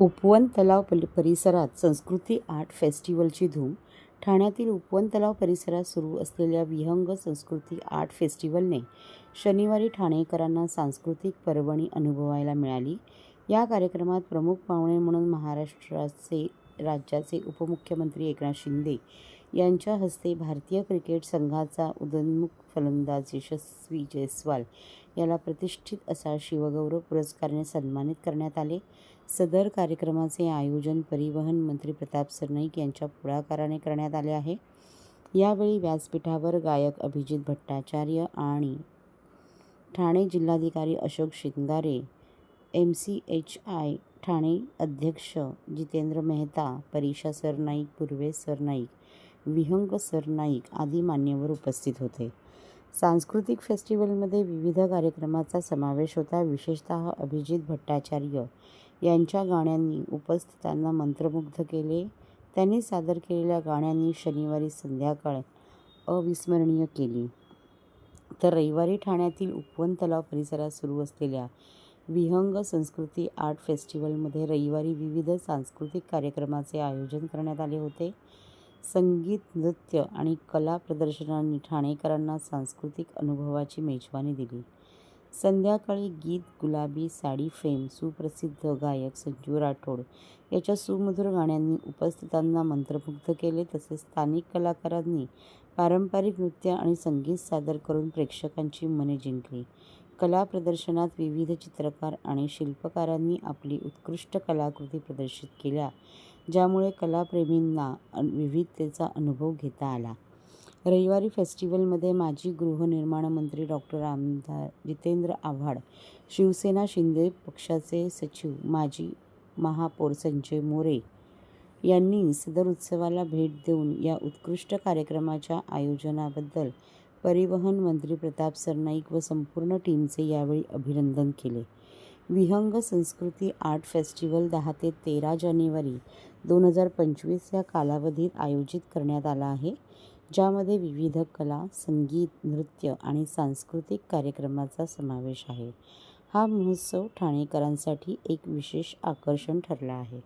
उपवन तलाव पल परिसरात संस्कृती आर्ट फेस्टिवलची धूम. ठाण्यातील उपवन तलाव परिसरात सुरू असलेल्या विहंग संस्कृती आर्ट फेस्टिवलने शनिवारी ठाणेकरांना सांस्कृतिक पर्वणी अनुभवायला मिळाली. या कार्यक्रमात प्रमुख पाहुणे म्हणून महाराष्ट्राचे राज्याचे उपमुख्यमंत्री एकनाथ शिंदे यांच्या हस्ते भारतीय क्रिकेट संघाचा उदयोन्मुख फलंदाज यशस्वी जयस्वाल याला प्रतिष्ठित असा शिवगौरव पुरस्काराने सन्मानित करण्यात आले. सदर कार्यक्रमाचे आयोजन परिवहन मंत्री प्रताप सरनाईक यांच्या पुढाकाराने करण्यात आले आहे. यावेळी व्यासपीठावर गायक अभिजित भट्टाचार्य आणि ठाणे जिल्हाधिकारी Ashok Shingare M C H I Thane अध्यक्ष जितेंद्र मेहता परीक्षा सरनाईक पूर्वे सरनाईक विहंग सरनाईक आदी मान्यवर उपस्थित होते. सांस्कृतिक फेस्टिवलमध्ये विविध कार्यक्रमाचा समावेश होता. विशेषतः अभिजित भट्टाचार्य यांच्या गाण्यांनी उपस्थितांना मंत्रमुग्ध केले. त्यांनी सादर केलेल्या गाण्यांनी शनिवारी संध्याकाळ अविस्मरणीय केली. तर रविवारी ठाण्यातील उपवन तलाव परिसरात सुरू असलेल्या विहंग संस्कृती आर्ट फेस्टिवलमध्ये रविवारी विविध सांस्कृतिक कार्यक्रमाचे आयोजन करण्यात आले होते. संगीत नृत्य आणि कला प्रदर्शनांनी ठाणेकरांना सांस्कृतिक अनुभवाची मेजवानी दिली. संध्याकाळी गीत गुलाबी साडी फेम सुप्रसिद्ध गायक संजू राठोड याच्या सुमधुर गाण्यांनी उपस्थितांना मंत्रमुग्ध केले तसेच स्थानिक कलाकारांनी पारंपरिक नृत्य आणि संगीत सादर करून प्रेक्षकांची मने जिंकली. कला प्रदर्शनात विविध चित्रकार आणि शिल्पकारांनी आपली उत्कृष्ट कलाकृती प्रदर्शित केल्या ज्यामुळे कलाप्रेमींना विविधतेचा अनुभव घेता आला. रविवारी फेस्टिवलमध्ये माजी गृहनिर्माण मंत्री डॉक्टर आमदार जितेंद्र आव्हाड शिवसेना शिंदे पक्षाचे सचिव माजी महापौर संजय मोरे यांनी सदर उत्सवाला भेट देऊन या उत्कृष्ट कार्यक्रमाच्या आयोजनाबद्दल परिवहन मंत्री प्रताप सरनाईक व संपूर्ण टीमचे यावेळी अभिनंदन केले. विहंग संस्कृती आर्ट फेस्टिवल दहा ते तेरा जानेवारी दोन हजार पंचवीस या कालावधीत आयोजित करण्यात आला आहे ज्यामध्ये विविध कला संगीत नृत्य आणि सांस्कृतिक कार्यक्रमाचा समावेश आहे. हा महोत्सव ठाणेकरांसाठी एक विशेष आकर्षण ठरला आहे.